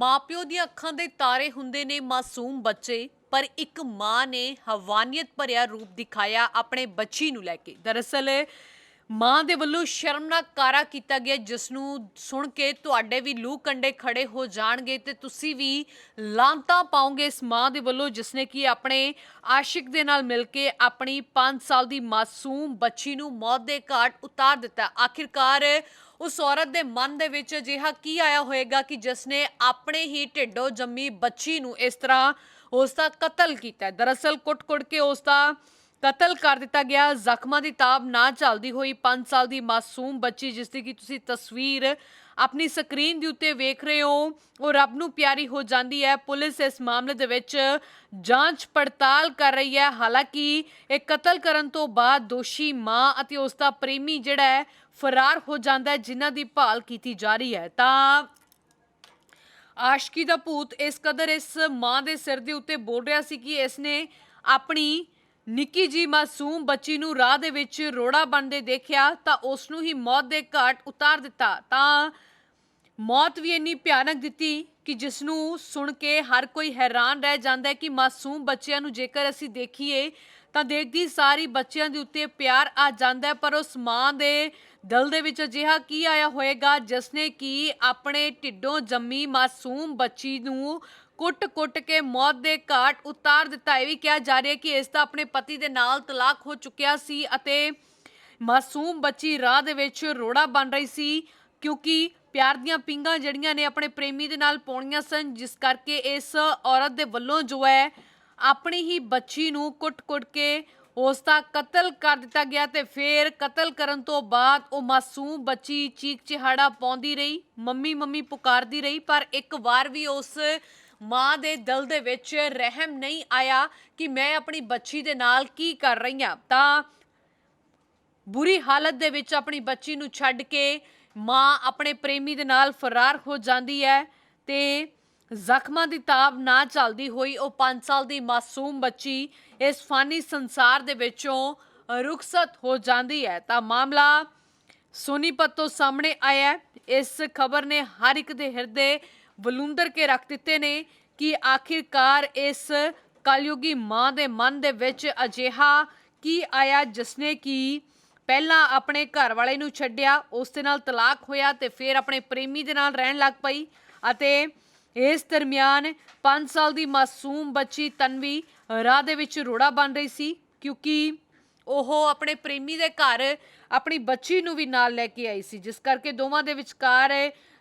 ਮਾਪਿਓ ਦੀਆਂ ਅੱਖਾਂ ਦੇ ਤਾਰੇ ਹੁੰਦੇ ਨੇ ਮਾਸੂਮ ਬੱਚੇ, ਪਰ ਇੱਕ ਮਾਂ ਨੇ ਹਵਾਨੀਅਤ ਭਰਿਆ ਰੂਪ ਦਿਖਾਇਆ ਆਪਣੇ ਬੱਚੀ ਨੂੰ ਲੈ ਕੇ। ਦਰਅਸਲ ਮਾਂ ਦੇ ਵੱਲੋਂ ਸ਼ਰਮਨਾਕ ਕਾਰਾ ਕੀਤਾ ਗਿਆ ਜਿਸ ਨੂੰ ਸੁਣ ਕੇ ਤੁਹਾਡੇ ਵੀ ਲੂ ਕੰਡੇ ਖੜੇ ਹੋ ਜਾਣਗੇ ਤੇ ਤੁਸੀਂ ਵੀ ਲਾਂਤਾ ਪਾਓਗੇ ਇਸ ਮਾਂ ਦੇ ਵੱਲੋਂ ਜਿਸ ਨੇ ਕਿ ਆਪਣੇ ਆਸ਼ਿਕ ਦੇ ਨਾਲ ਮਿਲ ਕੇ ਆਪਣੀ 5 ਸਾਲ ਦੀ ਮਾਸੂਮ ਬੱਚੀ ਨੂੰ ਮੌਤ ਦੇ ਘਾਟ ਉਤਾਰ ਦਿੱਤਾ। ਆਖਿਰਕਾਰ ਉਸ ਔਰਤ ਦੇ ਮਨ ਦੇ ਵਿੱਚ ਅਜਿਹਾ ਕੀ ਆਇਆ ਹੋਵੇਗਾ ਕਿ ਜਿਸ ਨੇ ਆਪਣੇ ਹੀ ਢਿੱਡੋਂ ਜੰਮੀ ਬੱਚੀ ਨੂੰ ਇਸ ਤਰ੍ਹਾਂ ਉਸ ਦਾ ਕਤਲ ਕੀਤਾ ਦਰਅਸਲ ਕੁੱਟ-ਕੁੱਟ ਕੇ ਉਸ ਦਾ ਕਤਲ ਕਰ ਦਿੱਤਾ ਗਿਆ। ਜ਼ਖਮਾਂ ਦੀ ਤਾਬ ਨਾ ਚੱਲਦੀ ਹੋਈ 5 ਸਾਲ ਦੀ ਮਾਸੂਮ ਬੱਚੀ, ਜਿਸ ਦੀ ਕਿ ਤੁਸੀਂ ਤਸਵੀਰ ਆਪਣੀ ਸਕਰੀਨ ਦੇ ਉੱਤੇ ਵੇਖ ਰਹੇ ਹੋ, ਉਹ ਰੱਬ ਨੂੰ ਪਿਆਰੀ ਹੋ ਜਾਂਦੀ ਹੈ। ਪੁਲਿਸ ਇਸ ਮਾਮਲੇ ਦੇ ਵਿੱਚ ਜਾਂਚ ਪੜਤਾਲ ਕਰ ਰਹੀ ਹੈ। ਹਾਲਾਂਕਿ ਇਹ ਕਤਲ ਕਰਨ ਤੋਂ ਬਾਅਦ ਦੋਸ਼ੀ ਮਾਂ ਅਤੇ ਉਸ ਦਾ ਪ੍ਰੇਮੀ ਜਿਹੜਾ ਹੈ, ਫਰਾਰ ਹੋ ਜਾਂਦਾ ਹੈ, ਜਿਨ੍ਹਾਂ ਦੀ ਭਾਲ ਕੀਤੀ ਜਾ ਰਹੀ ਹੈ। ਤਾਂ ਆਸ਼ਕੀ ਦਾ ਭੂਤ ਇਸ ਕਦਰ ਇਸ ਮਾਂ ਦੇ ਸਿਰ ਦੇ ਉੱਤੇ ਬੋਲ ਰਿਹਾ ਸੀ ਕਿ ਇਸ ਨੇ ਆਪਣੀ ਨਿੱਕੀ ਜੀ ਮਾਸੂਮ ਬੱਚੀ ਨੂੰ ਰਾਹ ਦੇ ਵਿੱਚ ਰੋੜਾ ਬਣਦੇ ਦੇਖਿਆ ਤਾਂ ਉਸ ਨੂੰ ਹੀ ਮੌਤ ਦੇ ਘਾਟ ਉਤਾਰ ਦਿੱਤਾ। ਤਾਂ ਮੌਤ ਵੀ ਇੰਨੀ ਭਿਆਨਕ ਦਿੱਤੀ ਕਿ ਜਿਸ ਨੂੰ ਸੁਣ ਕੇ ਹਰ ਕੋਈ ਹੈਰਾਨ ਰਹਿ ਜਾਂਦਾ ਹੈ ਕਿ ਮਾਸੂਮ ਬੱਚਿਆਂ ਨੂੰ ਜੇਕਰ ਅਸੀਂ ਦੇਖੀਏ ਤਾਂ ਦੇਖਦੀ ਸਾਰੀ ਬੱਚਿਆਂ ਦੇ ਉੱਤੇ ਪਿਆਰ ਆ ਜਾਂਦਾ ਹੈ, ਪਰ ਉਸ ਮਾਂ ਦੇ ਦਿਲ ਦੇ ਵਿੱਚ ਅਜਿਹਾ ਕੀ ਆਇਆ ਹੋਵੇਗਾ ਜਿਸ ਨੇ ਕਿ ਆਪਣੇ ਢਿੱਡੋਂ ਜੰਮੀ ਮਾਸੂਮ ਬੱਚੀ ਨੂੰ ਕੁੱਟ-ਕੁੱਟ ਕੇ ਮੌਤ ਦੇ ਘਾਟ ਉਤਾਰ ਦਿੱਤਾ। ਇਹ ਵੀ ਕਿਹਾ ਜਾ ਰਿਹਾ ਕਿ ਇਸ ਦਾ ਆਪਣੇ ਪਤੀ ਦੇ ਨਾਲ ਤਲਾਕ ਹੋ ਚੁੱਕਿਆ ਸੀ ਅਤੇ ਮਾਸੂਮ ਬੱਚੀ ਰਾਹ ਦੇ ਵਿੱਚ ਰੋੜਾ ਬਣ ਰਹੀ ਸੀ ਕਿਉਂਕਿ ਪਿਆਰ ਦੀਆਂ ਪਿੰਗਾਂ ਜਿਹੜੀਆਂ ਨੇ ਆਪਣੇ ਪ੍ਰੇਮੀ ਦੇ ਨਾਲ ਪਾਉਣੀਆਂ ਸਨ, ਜਿਸ ਕਰਕੇ ਇਸ ਔਰਤ ਦੇ ਵੱਲੋਂ ਜੋ ਹੈ, ਆਪਣੀ ਹੀ ਬੱਚੀ ਨੂੰ ਕੁੱਟ-ਕੁੱਟ ਕੇ ਉਸ ਦਾ ਕਤਲ ਕਰ ਦਿੱਤਾ ਗਿਆ ਤੇ ਫਿਰ ਕਤਲ ਕਰਨ ਤੋਂ ਬਾਅਦ ਉਹ ਮਾਸੂਮ ਬੱਚੀ ਚੀਕ ਚਿਹਾੜਾ ਪਾਉਂਦੀ ਰਹੀ ਮੰਮੀ ਮੰਮੀ ਪੁਕਾਰਦੀ ਰਹੀ, ਪਰ ਇੱਕ ਵਾਰ ਵੀ ਉਸ ਮਾਂ ਦੇ ਦਿਲ ਦੇ ਵਿੱਚ ਰਹਿਮ ਨਹੀਂ ਆਇਆ ਕਿ ਮੈਂ ਆਪਣੀ ਬੱਚੀ ਦੇ ਨਾਲ ਕੀ ਕਰ ਰਹੀ ਹਾਂ। ਤਾਂ ਬੁਰੀ ਹਾਲਤ ਦੇ ਵਿੱਚ ਆਪਣੀ ਬੱਚੀ ਨੂੰ ਛੱਡ ਕੇ ਮਾਂ ਆਪਣੇ ਪ੍ਰੇਮੀ ਦੇ ਨਾਲ ਫਰਾਰ ਹੋ ਜਾਂਦੀ ਹੈ ਤੇ ਜ਼ਖਮਾਂ ਦੀ ਤਾਬ ਨਾ ਚੱਲਦੀ ਹੋਈ ਉਹ 5 ਸਾਲ ਦੀ ਮਾਸੂਮ ਬੱਚੀ ਇਸ ਫਾਨੀ ਸੰਸਾਰ ਦੇ ਵਿੱਚੋਂ ਰੁਖਸਤ ਹੋ ਜਾਂਦੀ ਹੈ। ਤਾਂ ਮਾਮਲਾ ਸੋਨੀਪਤ ਤੋਂ ਸਾਹਮਣੇ ਆਇਆ। ਇਸ ਖਬਰ ਨੇ ਹਰ ਇੱਕ ਦੇ ਹਿਰਦੇ ਬਲੂੰਦਰ ਕੇ ਰੱਖ ਦਿੱਤੇ ਨੇ ਕਿ ਆਖਿਰਕਾਰ ਇਸ ਕਲਯੁਗੀ ਮਾਂ ਦੇ ਮਨ ਦੇ ਵਿੱਚ ਅਜਿਹਾ ਕੀ ਆਇਆ ਜਿਸਨੇ ਕਿ ਪਹਿਲਾਂ ਆਪਣੇ ਘਰ ਵਾਲੇ ਨੂੰ ਛੱਡਿਆ, ਉਸ ਦੇ ਨਾਲ ਤਲਾਕ ਹੋਇਆ ਤੇ ਫਿਰ ਆਪਣੇ ਪ੍ਰੇਮੀ ਦੇ ਨਾਲ ਰਹਿਣ ਲੱਗ ਪਈ ਅਤੇ ਇਸ ਦਰਮਿਆਨ 5 ਸਾਲ ਦੀ ਮਾਸੂਮ ਬੱਚੀ ਤਨਵੀ ਰਾਹ ਦੇ ਵਿੱਚ ਰੋੜਾ ਬਣ ਰਹੀ ਸੀ ਕਿਉਂਕਿ ਉਹ ਆਪਣੇ ਪ੍ਰੇਮੀ ਦੇ ਘਰ ਆਪਣੀ ਬੱਚੀ ਨੂੰ ਵੀ ਨਾਲ ਲੈ ਕੇ ਆਈ ਸੀ, ਜਿਸ ਕਰਕੇ ਦੋਵਾਂ ਦੇ ਵਿਚਕਾਰ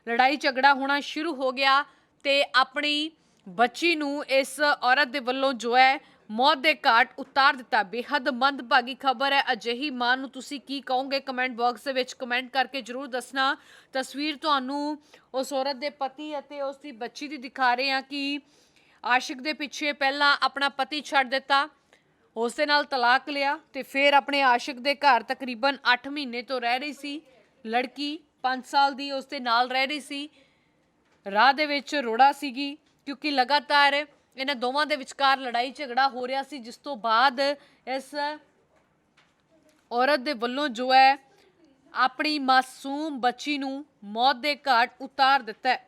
ਲੜਾਈ ਝਗੜਾ ਹੋਣਾ ਸ਼ੁਰੂ ਹੋ ਗਿਆ ਤੇ ਆਪਣੀ ਬੱਚੀ ਨੂੰ ਇਸ ਔਰਤ ਦੇ ਵੱਲੋਂ ਜੋ ਹੈ ਮੌਤ ਦੇ ਘਾਟ ਉਤਾਰ ਦਿੱਤਾ। ਬੇਹੱਦ ਮੰਦਭਾਗੀ ਖਬਰ ਹੈ। ਅਜਿਹੀ ਮਾਂ ਨੂੰ ਤੁਸੀਂ ਕੀ ਕਹੋਗੇ? ਕਮੈਂਟ ਬਾਕਸ ਦੇ ਵਿੱਚ ਕਮੈਂਟ ਕਰਕੇ ਜਰੂਰ ਦੱਸਣਾ। ਤਸਵੀਰ ਤੁਹਾਨੂੰ ਉਸ ਔਰਤ ਦੇ ਪਤੀ ਅਤੇ ਉਸ ਦੀ ਬੱਚੀ ਦੀ ਦਿਖਾ ਰਹੇ ਹਾਂ ਕਿ ਆਸ਼ਿਕ ਦੇ ਪਿੱਛੇ ਪਹਿਲਾਂ ਆਪਣਾ ਪਤੀ ਛੱਡ ਦਿੱਤਾ, ਉਸ ਦੇ ਨਾਲ ਤਲਾਕ ਲਿਆ ਤੇ ਫਿਰ ਆਪਣੇ ਆਸ਼ਿਕ ਦੇ ਘਰ ਤਕਰੀਬਨ 8 ਮਹੀਨੇ ਤੋਂ ਰਹਿ ਰਹੀ ਸੀ। ਲੜਕੀ 5 ਸਾਲ ਦੀ ਉਸ ਦੇ ਨਾਲ ਰਹਿ ਰਹੀ ਸੀ। ਰਾਹ ਦੇ ਵਿੱਚ ਰੋੜਾ ਸੀਗੀ ਕਿਉਂਕਿ ਲਗਾਤਾਰ ਇਹਨਾਂ ਦੋਵਾਂ ਦੇ ਵਿਚਕਾਰ ਲੜਾਈ ਝਗੜਾ ਹੋ ਰਿਹਾ ਸੀ, ਜਿਸ ਤੋਂ ਬਾਅਦ ਇਸ ਔਰਤ ਦੇ ਵੱਲੋਂ ਜੋ ਹੈ ਆਪਣੀ ਮਾਸੂਮ ਬੱਚੀ ਨੂੰ ਮੌਤ ਦੇ ਘਾਟ ਉਤਾਰ ਦਿੱਤਾ ਹੈ।